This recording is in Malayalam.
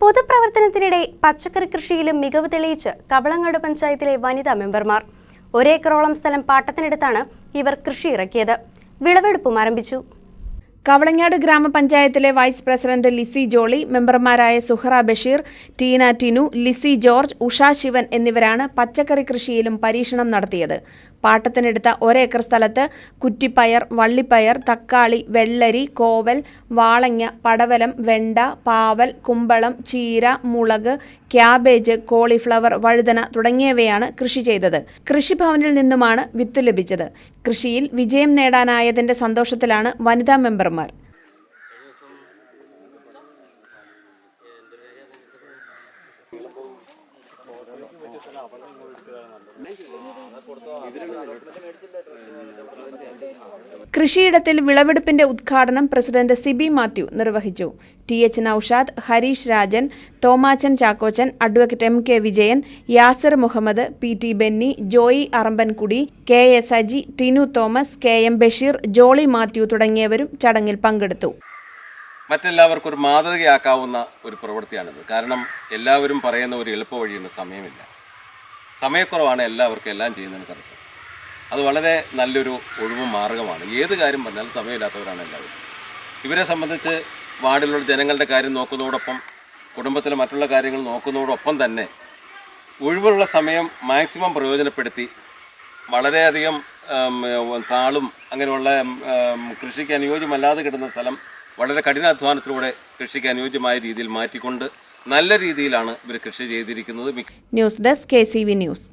പൊതുപ്രവർത്തനത്തിനിടെ പച്ചക്കറി കൃഷിയിലും മികവ് തെളിയിച്ച് കവളങ്ങാട് പഞ്ചായത്തിലെ വനിതാ മെമ്പർമാർ. ഒരേക്കറോളം സ്ഥലം പാട്ടത്തിനെടുത്താണ് ഇവർ കൃഷി ഇറക്കിയത്. വിളവെടുപ്പും ആരംഭിച്ചു. കവളങ്ങാട് ഗ്രാമപഞ്ചായത്തിലെ വൈസ് പ്രസിഡന്റ് ലിസി ജോളി മെമ്പർമാരായ സുഹറ ബഷീർ ടീന ടിനു ലിസി ജോർജ് ഉഷ ശിവൻ എന്നിവരാണ് പച്ചക്കറി കൃഷിയിലും പരീക്ഷണം നടത്തിയത്. പാട്ടത്തിനെടുത്ത ഒരേക്കർ സ്ഥലത്ത് കുറ്റിപ്പയർ വള്ളിപ്പയർ തക്കാളി വെള്ളരി കോവൽ വാളങ്ങ പടവലം വെണ്ട പാവൽ കുമ്പളം ചീര മുളക് ക്യാബേജ് കോളിഫ്ലവർ വഴുതന തുടങ്ങിയവയാണ് കൃഷി ചെയ്തത്. കൃഷിഭവനിൽ നിന്നുമാണ് വിത്ത് ലഭിച്ചത്. കൃഷിയിൽ വിജയം നേടാനായതിന്റെ സന്തോഷത്തിലാണ് വനിതാ മെമ്പർമാർ. കൃഷിയിടത്തിൽ വിളവെടുപ്പിന്റെ ഉദ്ഘാടനം പ്രസിഡന്റ് സിബി മാത്യു നിർവഹിച്ചു. T H Noushad Harish Rajan Thomachan Chackochan advocate M K Vijayan Yasir Muhammad P T Benny Joy Arambankudi K S Aji Tinu Thomas K M Basheer Jolly Mathew തുടങ്ങിയവരും ചടങ്ങിൽ പങ്കെടുത്തു. മറ്റെല്ലാവർക്കും ഒരു മാതൃകയാക്കാവുന്ന ഒരു പ്രവൃത്തിയാണിത്. കാരണം എല്ലാവരും പറയുന്ന ഒരു എളുപ്പ വഴിയുണ്ട് സമയമില്ല. സമയക്കുറവാണ് എല്ലാവർക്കും എല്ലാം ചെയ്യുന്നതിന് തടസ്സം അത് വളരെ നല്ലൊരു ഒഴിവ് മാർഗമാണ്. ഏത് കാര്യം പറഞ്ഞാലും സമയമില്ലാത്തവരാണ് എല്ലാവരും. ഇവരെ സംബന്ധിച്ച് വാർഡിലുള്ള ജനങ്ങളുടെ കാര്യം നോക്കുന്നതോടൊപ്പം കുടുംബത്തിലെ മറ്റുള്ള കാര്യങ്ങൾ നോക്കുന്നതോടൊപ്പം തന്നെ ഒഴിവുള്ള സമയം മാക്സിമം പ്രയോജനപ്പെടുത്തി വളരെയധികം താളും അങ്ങനെയുള്ള കൃഷിക്ക് അനുയോജ്യമല്ലാതെ കിട്ടുന്ന സ്ഥലം വളരെ കഠിനാധ്വാനത്തിലൂടെ കൃഷിക്ക് അനുയോജ്യമായ രീതിയിൽ മാറ്റിക്കൊണ്ട് നല്ല രീതിയിലാണ് ഇവർ കൃഷി ചെയ്തിരിക്കുന്നത്. News desk K news.